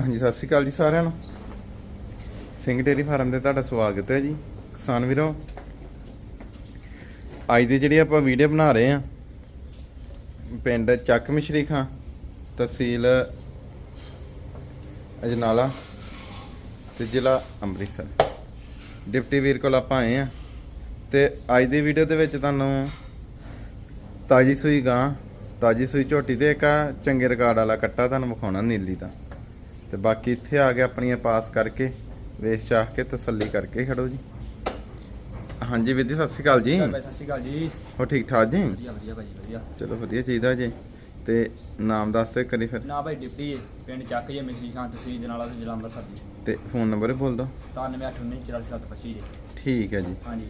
ਹਾਂਜੀ, ਸਤਿ ਸ਼੍ਰੀ ਅਕਾਲ ਜੀ ਸਾਰਿਆਂ ਨੂੰ। ਸਿੰਘ ਡੇਰੀ ਫਾਰਮ ਤੇ ਤੁਹਾਡਾ ਸਵਾਗਤ ਹੈ ਜੀ। ਕਿਸਾਨ ਵੀਰੋ, ਅੱਜ ਦੀ ਜਿਹੜੀ ਆਪਾਂ ਵੀਡੀਓ ਬਣਾ ਰਹੇ ਆ ਪਿੰਡ ਚੱਕ ਮਿਸ਼ਰੀ ਖਾਂ ਤਹਿਸੀਲ ਅਜਨਾਲਾ ਤੇ ਜ਼ਿਲ੍ਹਾ ਅੰਮ੍ਰਿਤਸਰ। ਡਿਪਟੀ ਵੀਰ ਕੋਲ ਆਪਾਂ ਆਏ ਆ ਤੇ ਅੱਜ ਦੀ ਵੀਡੀਓ ਦੇ ਵਿੱਚ ਤੁਹਾਨੂੰ ਤਾਜੀ ਸੂਈ ਗਾਂ, ਤਾਜੀ ਸੂਈ ਝੋਟੀ ਤੇ ਇੱਕ ਚੰਗੇ ਰਿਕਾਰਡ ਵਾਲਾ ਕੱਟਾ ਤੁਹਾਨੂੰ ਵਿਖਾਉਣਾ ਨੀਲੀ ਦਾ। ਤੇ ਬਾਕੀ ਇੱਥੇ ਆ ਕੇ ਆਪਣੀਆਂ ਪਾਸ ਕਰਕੇ ਵੇਚ ਚਾਹ ਕੇ ਤਸੱਲੀ ਕਰਕੇ ਖੜੋ ਜੀ। ਹਾਂਜੀ ਵੀਰ ਜੀ ਸਤਿ ਸ਼੍ਰੀ ਅਕਾਲ ਜੀ। ਸਤਿ ਸ਼੍ਰੀ ਅਕਾਲ ਜੀ। ਹੋ ਠੀਕ ਠਾਕ ਜੀ? ਵਧੀਆ ਵਧੀਆ ਭਾਈ ਵਧੀਆ। ਚਲੋ ਵਧੀਆ ਚਾਹੀਦਾ ਜੀ। ਤੇ ਨਾਮ ਦੱਸ ਦੇ ਕਰੀ ਫਿਰ। ਨਾ ਭਾਈ ਡਿਪਟੀ ਪਿੰਡ ਚੱਕ ਜੇ ਮਿਸਰੀ ਖਾਨ ਤਹਿਸੀਲ ਜਨਾਲਾ ਤੇ ਜ਼ਿਲ੍ਹਾ ਅੰਮ੍ਰਿਤਸਰ ਜੀ। ਤੇ ਫੋਨ ਨੰਬਰ ਬੋਲ ਦੋ 9789447725 ਜੀ। ਠੀਕ ਹੈ ਜੀ। ਹਾਂਜੀ।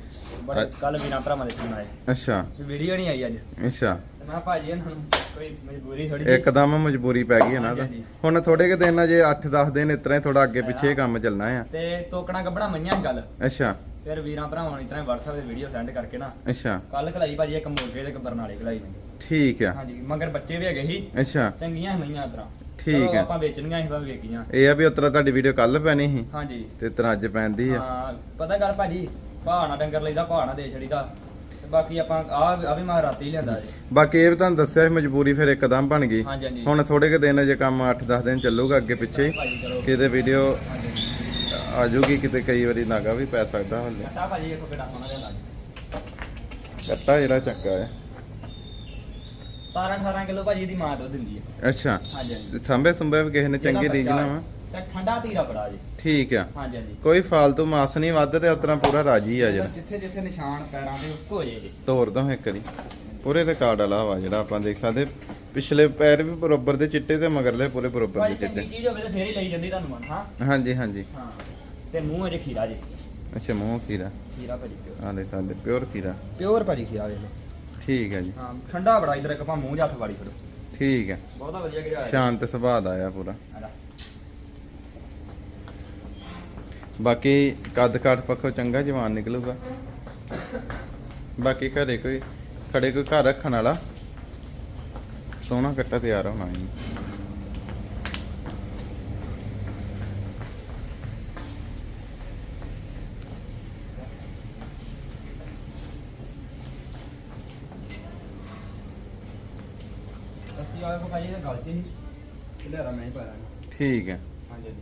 ਬੜੇ ਕੱਲ ਬਿਨਾ ਭਰਾਵਾਂ ਦੇ ਫੋਨ ਆਏ। ਅੱਛਾ। ਵੀਡੀਓ ਨਹੀਂ ਆਈ ਅੱਜ। ਅੱਛਾ। ਤੇ ਮੈਂ ਕਿਹਾ ਭਾਜੀ ਇਹਨਾਂ ਨੂੰ ਕੋਈ ਮਜਬੂਰੀ ਥੋੜੀ ਇੱਕਦਮ ਮਜਬੂਰੀ ਪੈ ਗਈ ਹੈ ਨਾ ਤਾਂ। ਹਾਂਜੀ, ਹੁਣ ਥੋੜੇ ਕਿ ਦਿਨ ਅਜੇ 8-10 ਦਿਨ ਇਤਰਾ ਹੀ ਥੋੜਾ ਅੱਗੇ ਪਿੱਛੇ ਕੰਮ ਚੱਲਣਾ ਆ। ਤੇ ਤੋਕਣਾ ਗੱਬੜਾ ਮੰਨਿਆ ਸੀ ਗੱਲ ਅੱਛਾ। ਫਿਰ ਵੀਰਾਂ ਭਰਾਵਾਂ ਨੂੰ ਇਤਨਾ WhatsApp ਤੇ ਵੀਡੀਓ ਸੈਂਡ ਕਰਕੇ ਨਾ। ਅੱਛਾ। ਕੱਲ ਖਲਾਈ ਭਾਜੀ ਇੱਕ ਮੋਗੇ ਤੇ ਇੱਕ ਬਰਨਾਲੇ ਖਲਾਈ ਨੇ। ਠੀਕ ਆ। ਹਾਂਜੀ ਮਗਰ ਬੱਚੇ ਵੀ ਹੈਗੇ ਸੀ। ਅੱਛਾ। ਚੰਗੀਆਂ ਮਈਆਂ ਇਤਰਾ ਠੀਕ ਹੈ। ਆਪਾਂ ਵੇਚਣੀਆਂ ਸੀ ਤਾਂ ਵੇਚੀਆਂ ਇਹ ਆ ਵੀ ਉਤਰਾ ਤੁਹਾਡੀ ਵੀਡੀਓ ਕੱਲ ਪੈਣੀ ਸੀ। ਹਾਂਜੀ। ਤੇ ਤਰਾ ਅੱਜ ਪੈਂਦੀ ਆ। ਹਾਂ ਪਤਾ ਗੱਲ ਭਾਜੀ ਭਾਣਾ ਡੰਗਰ ਲਈਦਾ ਭਾਣਾ ਦੇ ਛੜੀਦਾ ਬਾਕੀ ਆਪਾਂ ਆ ਆ ਵੀ ਮੈਂ ਰਾਤੀ ਲਿਆਂਦਾ ਜੀ। ਬਾਕੀ ਇਹ ਵੀ ਤੁਹਾਨੂੰ ਦੱਸਿਆ ਸੀ ਮਜਬੂਰੀ ਫਿਰ ਇੱਕਦਮ ਬਣ ਗਈ। ਹਾਂਜੀ ਹਾਂਜੀ। ਹੁਣ ਥੋੜੇ ਕਿ ਦਿਨ ਅਜੇ ਕੰਮ 8-10 ਦਿਨ ਚੱਲੂਗਾ ਅੱਗੇ ਪਿੱਛੇ ਹੀ। ਭਾਜੀ ਚਲੋ। ਕਿਤੇ ਵੀਡੀਓ ਹਾਂਜੀ ਆ ਜਾਊਗੀ ਕਿਤੇ ਕਈ ਵਾਰੀ ਨਾਗਾ ਵੀ ਪੈ ਸਕਦਾ ਹਲੇ ਕੱਟਾ ਭਾਜੀ ਇੱਕ ਕਿਹੜਾ ਸੋਨਾ ਲਿਆਂਦਾ ਜੀ ਕੱਟਾ ਜਿਹੜਾ ਚੱਕਾ ਹੈ। 17 18 ਕਿਲੋ ਭਾਜੀ ਦੀ ਮਾਂ ਦੁੱਧ ਦਿੰਦੀ ਹੈ। ਅੱਛਾ। ਹਾਂਜੀ ਹਾਂਜੀ। ਸੰਭੇ ਸੰਭੇ ਵੀ ਕਿਸੇ ਨੇ ਚੰਗੀ ਇਹਦਾ ਬੱਚਾ ਵਾ। ਤੇ ਠੰਡਾ ਧੀਰਾ ਬੜਾ ਜੀ। ਠੀਕ ਆ। ਹਾਂਜੀ ਹਾਂਜੀ। ਕੋਈ ਫਾਲਤੂ ਮਾਸ ਨਹੀਂ ਵੱਧ ਤੇ ਉਤਰਾ ਪੂਰਾ ਰਾਜੀ ਆ ਜਿਹੜਾ। ਜਿੱਥੇ ਜਿੱਥੇ ਨਿਸ਼ਾਨ ਪੈਰਾਂ ਦੇ ਉੱਕੋ ਜੇ ਜੀ। ਤੋਰ ਦੋ ਇੱਕ ਵਾਰੀ। ਪੂਰੇ ਰਿਕਾਰਡ ਵਾਲਾ ਵਾ ਜਿਹੜਾ ਆਪਾਂ ਦੇਖ ਸਕਦੇ। ਪਿਛਲੇ ਪੈਰ ਵੀ ਬਰੋਬਰ ਦੇ ਚਿੱਟੇ ਤੇ ਮਗਰਲੇ ਪੂਰੇ ਬਰੋਬਰ ਭਾਜੀ ਦੇ ਚੰਗੀ ਚਿੱਟੇ ਚੀਜ਼ ਹੋਵੇ ਤਾਂ ਫੇਰ ਹੀ ਲਈ ਜਾਂਦੀ ਤੁਹਾਨੂੰ ਮਨ ਹਾਂ। ਹਾਂਜੀ ਹਾਂਜੀ। ਹਾਂ। ਤੇ ਮੂੰਹ ਅਜੇ ਖੀਰਾ ਜੀ। ਅੱਛਾ ਮੂੰਹ ਖੀਰਾ। ਖੀਰਾ ਭਾਜੀ ਪਿਓਰ ਆਲੇ ਸਾਡੇ ਪਿਓਰ ਖੀਰਾ। ਪਿਓਰ ਭਾਜੀ ਖੀਰਾ ਵੇਖ ਲਓ। ਠੀਕ ਹੈ ਜੀ। ਹਾਂ ਠੰਡਾ ਬੜਾ ਇਧਰ ਇੱਕ ਪਾ ਮੂੰਹ ਜੱਥ ਵਾਲੀ ਫਿਰ ਠੀਕ ਹੈ ਬਹੁਤਾ ਵਧੀਆ ਗਿਆ ਸ਼ਾਂਤ ਸੁਭਾਅ ਦਾ ਆ ਪੂਰਾ। ਬਾਕੀ ਕੱਦ ਕਾਠ ਪੱਖੋਂ ਚੰਗਾ ਜਵਾਨ ਨਿਕਲੂਗਾ। ਬਾਕੀ ਘਰੇ ਕੋਈ ਖੜੇ ਕੋਈ ਘਰ ਰੱਖਣ ਵਾਲਾ? ਸੋਹਣਾ ਕੱਟਾ ਤਿਆਰ ਹੋਣਾ ਜੀ। ਅਸੀਂ ਆਏ ਕੋ ਭਾਜੀ ਦਾ ਗੱਲ ਚ ਹੀ। ਖਿਲਾਰਾ ਮੈਂ ਹੀ ਪਾਇਆ। ਠੀਕ ਹੈ। ਹਾਂਜੀ।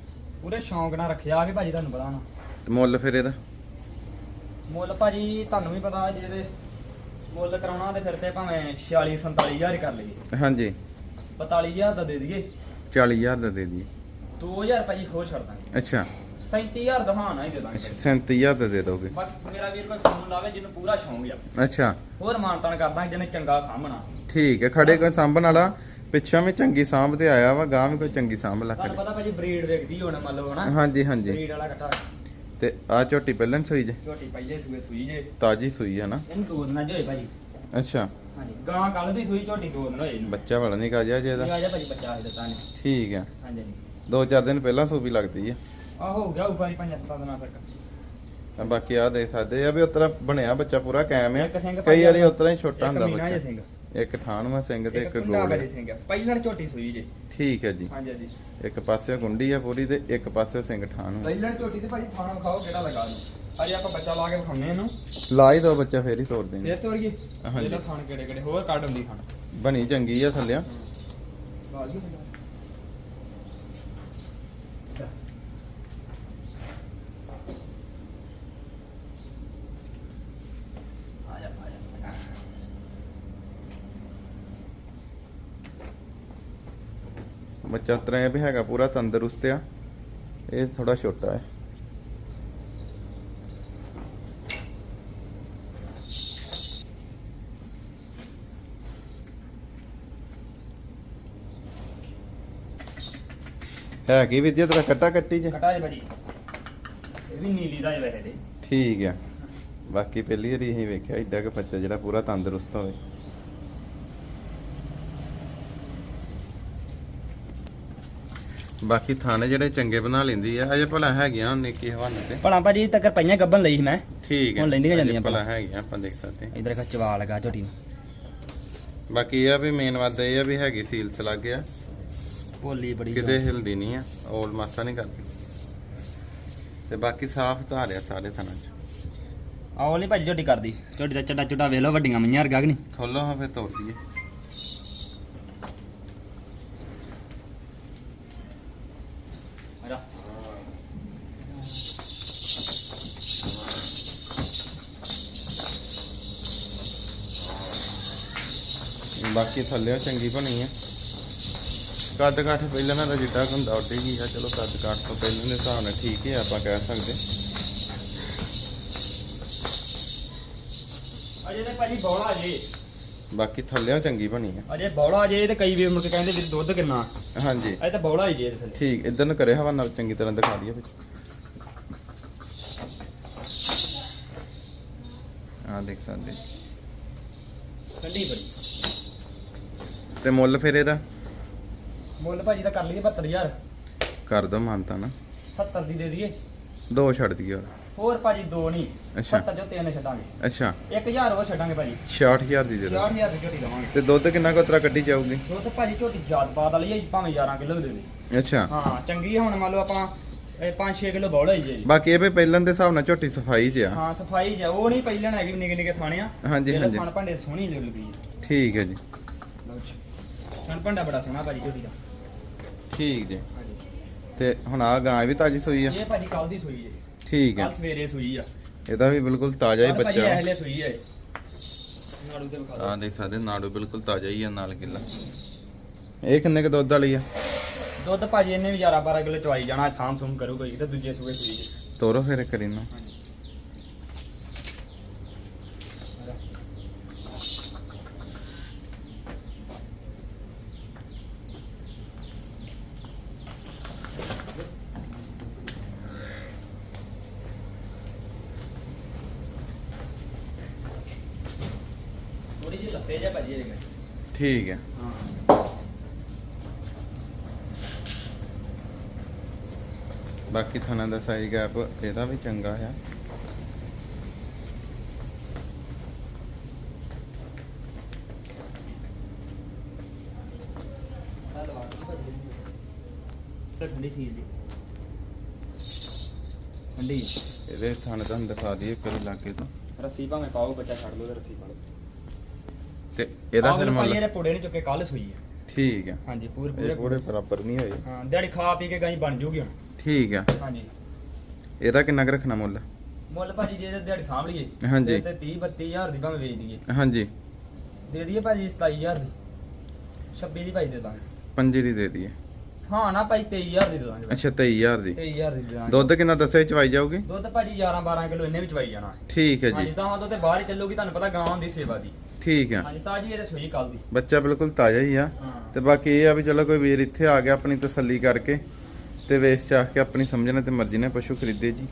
ਪੂਰੇ ਸ਼ੌਂਕ ਨਾਲ ਰੱਖਿਆ ਕੇ ਭਾਜੀ ਤੁਹਾਨੂੰ ਪਤਾ ਹੋਣਾ। ਤੇ ਮੁੱਲ ਫਿਰ ਇਹਦਾ? ਮੁੱਲ ਭਾਜੀ ਤੁਹਾਨੂੰ ਵੀ ਪਤਾ ਜੇ ਇਹਦੇ ਮੁੱਲ ਕਰਾਉਣਾ ਤੇ ਫਿਰ ਤੇ ਭਾਵੇਂ 46 47000 ਹੀ ਕਰ ਲਈਏ। ਹਾਂਜੀ। 42000 ਦਾ ਦੇ ਦਈਏ। 40000 ਦਾ ਦੇ ਦਈਏ। 2000 ਭਾਜੀ ਹੋਰ ਛੱਡ ਦਾਂਗੇ। ਅੱਛਾ। 37000 ਦਹਾਨਾ ਹੀ ਦੇ ਦਾਂਗੇ। 37000 ਦਾ ਦੇ ਦੋਗੇ। ਬਾਕੀ ਮੇਰਾ ਵੀਰ ਕੋਈ ਫੋਨ ਲਾਵੇ ਜਿਹਨੂੰ ਪੂਰਾ ਸ਼ੌਂਕ ਆ। ਅੱਛਾ। ਹੋਰ ਮਾਨਤਾਨ ਕਰਦਾ ਜਿਹਨੇ ਚੰਗਾ ਸਾਹਮਣਾ ਠੀਕ ਹੈ ਖੜੇ ਕੋਈ ਸਾਂਭਣ ਵਾਲਾ? ਪਿੱਛੋਂ ਵੀ ਚੰਗੀ ਸਾਂਭ ਤੇ ਆਇਆ ਵਾ ਗਾਂ ਵੀ ਕੋਈ ਚੰਗੀ ਸਾਂਭ ਲਾ ਤੁਹਾਨੂੰ ਪਤਾ ਭਾਜੀ ਬਰੀਡ ਵੇਖਦੀ ਹੋਣਾ ਮੰਨ ਲਓ ਹਨਾ? ਹਾਂਜੀ ਹਾਂਜੀ। ਬਰੀਡ ਵਾਲਾ ਇਕੱਠਾ। ਤੇ ਆ ਝੋਟੀ ਪਹਿਲਾਂ ਸੂਈ ਜੇ? ਝੋਟੀ ਪਹਿਲੇ ਸੂਏ ਸੂਈ ਜੇ। ਤਾਜੀ ਸੂਈ ਹੈ ਨਾ? ਇਹਨੂੰ ਦਿਨਾਂ ਚ ਹੋਏ ਭਾਜੀ। ਅੱਛਾ। ਹਾਂਜੀ ਗਾਂ ਕੱਲ ਦੀ ਸੂਈ ਝੋਟੀ ਦਿਨ ਹੋਏ ਇਹਨੂੰ। ਬੱਚਾ ਵਾਲਾ ਨਹੀਂ ਕਾਜਿਆ ਜੇ ਇਹ ਇਹਦਾ? ਆ ਜਾ ਭਾਜੀ ਬੱਚਾ ਹੈ ਦਿੱਤਾ ਨੇ ਠੀਕ ਹੈ ਹਾਂਜੀ। ਦੋ ਚਾਰ ਦਿਨ ਪਹਿਲਾਂ ਸੂਬੀ ਲੱਗਦੀ ਹੈ ਆ ਹੋ ਗਿਆ ਉਪਰ ਹੀ ਪੰਜ ਸੱਤ ਦਿਨਾਂ ਤੱਕ। ਤਾਂ ਬਾਕੀ ਆ ਦੇ ਸਕਦੇ ਆ ਵੀ ਉਤਰਾ ਬਣਿਆ ਬੱਚਾ ਪੂਰਾ ਕਾਇਮ ਆ। ਇੱਕ ਸਿੰਘ ਕਈ ਵਾਰੀ ਉਤਰਾ ਹੀ ਛੋਟਾ ਹੁੰਦਾ ਬੱਚਾ। ਸਿੰਘ। ਇੱਕ ਠਾਣਵਾ ਸਿੰਘ ਤੇ ਇੱਕ ਗੋਲ। ਸਿੰਘ ਪਹਿਲਣ ਝੋਟੀ ਸੂਈ ਜੇ। ਠੀਕ ਹੈ ਜੀ। ਹਾਂਜੀ ਹਾਂਜੀ। ਇੱਕ ਪਾਸੇ ਗੁੰਡੀ ਆ ਪੂਰੀ ਤੇ ਇੱਕ ਪਾਸੇ ਸਿੰਘ ਠਾਣਵਾ। ਪਹਿਲਣ ਝੋਟੀ ਤੇ ਭਾਜੀ ਖਾਣਾ ਖਾਓ ਕਿਹੜਾ ਲਗਾ ਨੂੰ ਅਜੇ ਆਪਾਂ ਬੱਚਾ ਲਾ ਕੇ ਵਿਖਾਉਂਦੇ ਇਹਨੂੰ। ਲਾ ਹੀ ਦੋ ਬੱਚਾ ਫੇਰ ਹੀ ਤੋੜ ਦੇਂਗੇ ਫੇਰ ਤੋਰੀਏ ਹਾਂਜੀ। ਇਹਦਾ ਖਾਣ ਕਿਹੜੇ ਕਿਹੜੇ ਹੋਰ ਕੱਢ ਹੁੰਦੀ ਖਾਣ ਬਣੀ ਚੰਗੀ ਆ ਥੱਲਿਆ ਜੀ। ਆ ਜਾ ਆ ਜਾ ਬੱਚਾ ਉਤਰਾ ਇਹ ਵੀ ਹੈਗਾ ਪੂਰਾ ਤੰਦਰੁਸਤ ਆ। ਇਹ ਥੋੜਾ ਛੋਟਾ ਹੈ। ਹੈ ਕੀ ਵਿਦਿਆ ਤੇਰਾ ਕੱਟਾ ਕੱਟੀ ਜੇ ਕਟਾ ਜੇ ਭਾਜੀ। ਇਹ ਵੀ ਨੀਲੀ ਦਾ ਜੇ ਵੈਸੇ ਤੇ। ਠੀਕ ਆ। ਬਾਕੀ ਪਹਿਲੀ ਵਾਰੀ ਅਸੀਂ ਵੇਖਿਆ ਏਡਾ ਕਿ ਬੱਚਾ ਜਿਹੜਾ ਪੂਰਾ ਤੰਦਰੁਸਤ ਹੋਵੇ। ਬਾਕੀ ਥਾਣੇ ਜਿਹੜੇ ਚੰਗੇ ਬਣਾ ਲੈਂਦੀ ਆ ਅਜੇ ਭਲਾ ਹੈਗੀਆਂ ਨਿੱਕੀ ਹਵਾਨੇ ਤੇ। ਭਲਾ ਭਾਜੀ ਤੱਕ ਪਈਆਂ ਗੱਬਨ ਲਈ ਸੀ ਮੈਂ। ਠੀਕ ਹੈ ਹੁਣ ਲੈਂਦੀਆਂ ਜਾਂਦੀਆਂ ਭਲਾ ਹੈਗੀਆਂ ਆਪਾਂ ਦੇਖ ਸਕਦੇ। ਇਧਰ ਇੱਕ ਚਵਾ ਲਗਾ ਝੋਟੀ ਨੂੰ। ਬਾਕੀ ਇਹ ਆ ਵੀ ਮੇਨ ਵਾਦਾ ਇਹ ਆ ਵੀ ਹੈਗੀ ਸੀਲਸ ਲੱਗ ਗਿਆ ਭੋਲੀ ਬੜੀ ਕਿਤੇ ਹਿਲਦੀ ਨਹੀਂ ਆ ਔਲ ਮਾਸਾ ਨਹੀਂ ਕਰਦੀ। ਤੇ ਬਾਕੀ ਸਾਫ਼ ਧਾਰਿਆ ਸਾਰੇ ਥਾਂ 'ਚ। ਨਹੀਂ ਭਾਜੀ ਝੋਟੀ ਕਰਦੀ। ਝੋਟੀ ਦਾ ਚੱਡਾ ਚੁੱਡਾ ਵੇਖ ਲਓ ਵੱਡੀਆਂ ਮਈਆਂ ਵਰਗਾ ਕਿ ਨਹੀਂ। ਖੋਲੋ ਹਾਂ ਫਿਰ ਤੋੜ ਬਾਕੀ ਥੱਲੇ ਚੰਗੀ ਬਣੀ ਆ। ਕੱਦ ਕਾਠ ਪਹਿਲਾਂ ਨਾਲ ਜਿੱਡਾ ਹੁੰਦਾ ਉੱਡੇ ਹੀ ਆ। ਚਲੋ ਕੱਦ ਕਾਠ ਤੋਂ ਪਹਿਲਾਂ ਦੇ ਹਿਸਾਬ ਨਾਲ ਠੀਕ ਹੀ ਆਪਾਂ ਕਹਿ ਸਕਦੇ। ਅਜੇ ਤੇ ਭਾਜੀ ਬੌਲਾ ਜੇ। ਬਾਕੀ ਥੱਲੇ ਚੰਗੀ ਬਣੀ ਆ। ਅਜੇ ਬੌਲਾ ਜੇ ਤੇ ਕਈ ਵੀਰ ਮੁੜ ਕੇ ਕਹਿੰਦੇ ਵੀ ਦੁੱਧ ਕਿੰਨਾ। ਹਾਂਜੀ। ਅਜੇ ਤਾਂ ਬੌਲਾ ਹੀ ਜੇ ਥੱਲੇ। ਠੀਕ ਇਧਰ ਨੂੰ ਕਰੇ ਹਵਾ ਨਾਲ ਚੰਗੀ ਤਰ੍ਹਾਂ ਦਿਖਾ ਦਈਏ ਵਿੱਚ। ਆ ਦੇਖ ਸਕਦੇ। ਠੰਡੀ ਬੜੀ। ਤੇ ਮੁੱਲ ਫਿਰ ਇਹਦਾ? ਮੁੱਲ ਭਾਜੀ ਦਾ ਕਰ ਲਈਏ 72000 ਕਰ ਦੋ ਮਾਨਤਾ ਨਾ। 70 ਦੀ ਦੇ ਦਈਏ। ਦੋ ਛੱਡ ਦਈਏ ਹੋਰ। ਹੋਰ ਭਾਜੀ ਦੋ ਨਹੀਂ ਅੱਛਾ। 70 ਜੋ ਤਿੰਨ ਛੱਡਾਂਗੇ। ਅੱਛਾ। 1000 ਹੋਰ ਛੱਡਾਂਗੇ ਭਾਜੀ। 66000 ਦੀ ਦੇ ਦੋ। 60000 ਦੀ ਝੋਟੀ ਲਵਾਂਗੇ ਤੇ ਦੁੱਧ ਕਿੰਨਾ ਕੁ ਤਰਾ ਕੱਢੀ ਜਾਊਗੀ? ਦੁੱਧ ਭਾਜੀ ਝੋਟੀ ਜਾਤ ਪਾਤ ਵਾਲੀ ਹੈ ਭਾਵੇਂ 11 ਕਿਲੋ ਦੇ ਦੇ। ਅੱਛਾ। ਹਾਂ ਚੰਗੀ ਹੁਣ ਮੰਨ ਲਓ ਆਪਾਂ 5-6 ਕਿਲੋ ਬੌਲਾ ਹੀ ਜੇ। ਬਾਕੀ ਇਹ ਵੀ ਪਹਿਲਾਂ ਦੇ ਹਿਸਾਬ ਨਾਲ ਝੋਟੀ ਸਫ਼ਾਈ 'ਚ ਆ। ਹਾਂ ਸਫ਼ਾਈ ਜਾ ਉਹ ਨਹੀਂ ਪਹਿਲਣ ਹੈਗੀ ਨਿੱਕੇ ਨਿੱਕੇ ਥਾਣੇ ਆ। ਹਾਂਜੀ, ਹਾਂਜੀ। ਥਣ ਭਾਂਡੇ ਸੋਹਣੀ ਲੱਗਦੀ ਠੀਕ ਹੈ ਜੀ। ਥਣ ਭਾਂਡਾ ਬੜਾ ਸੋਹਣਾ ਭਾਜੀ ਝੋਟੀ ਦਾ। ਠੀਕ ਜੀ। ਹਾਂਜੀ। ਤੇ ਹੁਣ ਆ ਗਾਂ ਵੀ ਤਾਜੀ ਸੂਈ ਆ? ਇਹ ਭਾਜੀ ਕੱਲ ਦੀ ਸੂਈ ਹੈ ਠੀਕ ਹੈ ਕੱਲ ਸਵੇਰੇ ਸੂਈ ਆ। ਇਹਦਾ ਵੀ ਬਿਲਕੁਲ ਤਾਜ਼ਾ ਹੀ ਬੱਚਾ। ਇਹਲੇ ਸੂਈ ਹੈ ਨਾੜੂ ਤੇ ਵਿਖਾ ਦਿਓ। ਦੇਖ ਸਕਦੇ ਨਾੜੂ ਬਿਲਕੁਲ ਤਾਜ਼ਾ ਹੀ ਆ ਨਾਲ ਕਿੱਲਾ ਇਹ ਕਿੰਨੇ ਕ ਦੁੱਧ ਵਾਲੀ ਆ? ਦੁੱਧ ਭਾਜੀ ਇਹਨੇ ਵੀ 11 12 ਕਿਲੋ ਚਵਾਈ ਜਾਣਾ ਸਾਮ ਸੁਮ ਕਰੂਗਾ ਜੀ ਤੇ ਦੂਜੇ ਸੂਏ ਸੂਈ ਤੋਰੋ ਫਿਰ ਕਰੀ ਭਾਜੀ ਠੀਕ ਹੈ। ਹਾਂ। ਬਾਕੀ ਥਣਾ ਦਾ ਸਾਈਜ਼ ਗੈਪ ਇਹਦਾ ਵੀ ਚੰਗਾ ਆ। ਠੰਡੀ ਚੀਜ਼ ਦੀ ਠੰਡੀ ਇਹਦੇ ਥਣ ਤੁਹਾਨੂੰ ਦਿਖਾ ਦਈਏ ਕਰੀ ਲਾਗੇ ਤੋਂ। ਰੱਸੀ ਭਾਵੇਂ ਪਾਓ ਬੱਚਾ ਛੱਡ ਲਓ ਤੇ ਰੱਸੀ ਪਾ ਲਓ। ਤੇ ਇਹਦਾ ਫਿਰ ਮੁੱਲ ਇਹਦੇ ਪੁੜੇ ਨਹੀਂ ਚੁੱਕੇ ਕੱਲ ਸੂਈ ਹੈ। ਠੀਕ ਹੈ। ਹਾਂਜੀ ਪੂਰੇ ਇਹ ਪੂਰੇ ਪੂਰੇ ਬਰਾਬਰ ਨਹੀਂ ਹੋਏ। ਹਾਂ ਦਿਹਾੜੀ ਖਾ ਪੀ ਕੇ ਗਾਈ ਬਣ ਜੂਗੀ ਹੁਣ। ਠੀਕ ਹੈ। ਹਾਂਜੀ। ਇਹਦਾ ਕਿੰਨਾ ਕੁ ਰੱਖਣਾ ਮੁੱਲ? ਮੁੱਲ ਭਾਜੀ ਜੇ ਦਿਹਾੜੀ ਸਾਂਭ ਲਈਏ ਹਾਂਜੀ। ਤੇ 30 32000 ਦੀ ਭਾਵੇਂ ਵੇਚ ਦਈਏ। ਹਾਂਜੀ। ਦੇ ਦਈਏ ਭਾਜੀ 27000 ਦੀ। 26 ਦੀ ਭਾਈ ਦੇ ਦਾਂਗੇ। ਪੰਜੀ ਦੀ ਦੇ ਦਈਏ। ਹਾਂ ਨਾ ਭਾਈ 23000 ਦੀ ਦੇ ਦਾਂਗੇ ਅੱਛਾ 23000 ਦੀ। 23000 ਦੀ ਦੇ ਦਾਂਗੇ। ਦੁੱਧ ਕਿੰਨਾ ਦੱਸਿਆ ਚਵਾਈ ਜਾਊਗੀ? ਦੁੱਧ ਭਾਜੀ 11 12 ਕਿਲੋ ਇਹਨੇ ਵਿੱਚ ਪਾਈ ਜਾਣਾ। ਠੀਕ ਹੈ ਹਾਂਜੀ ਜੀ ਤਾਂ ਤੋਂ ਤੇ ਬਾਹਰ ਹੀ ਚੱਲੂਗੀ ਤੁਹਾਨੂੰ ਪਤਾ ਗਾਂ ਦੀ ਸੇਵਾ ਦੀ। ਠੀਕ ਹੈ ਹਾਂਜੀ ਤਾਜੀ ਇਹਦੇ ਸੂਈ ਕੱਲ ਦੀ। ਬੱਚਾ ਬਿਲਕੁਲ ਤਾਜ਼ਾ ਹੀ ਆ। ਹਾਂ। ਤੇ ਬਾਕੀ ਇਹ ਆ ਵੀ ਚਲੋ ਕੋਈ ਵੀਰ ਇੱਥੇ ਆ ਗਿਆ ਆਪਣੀ ਤਸੱਲੀ ਕਰਕੇ ਤੇ ਵੇਚ ਚਾਹ ਕੇ ਆਪਣੀ ਸਮਝਣਾ ਤੇ ਮਰਜ਼ੀ ਨਾਲ ਪਸ਼ੂ ਖਰੀਦੇ ਜੀ।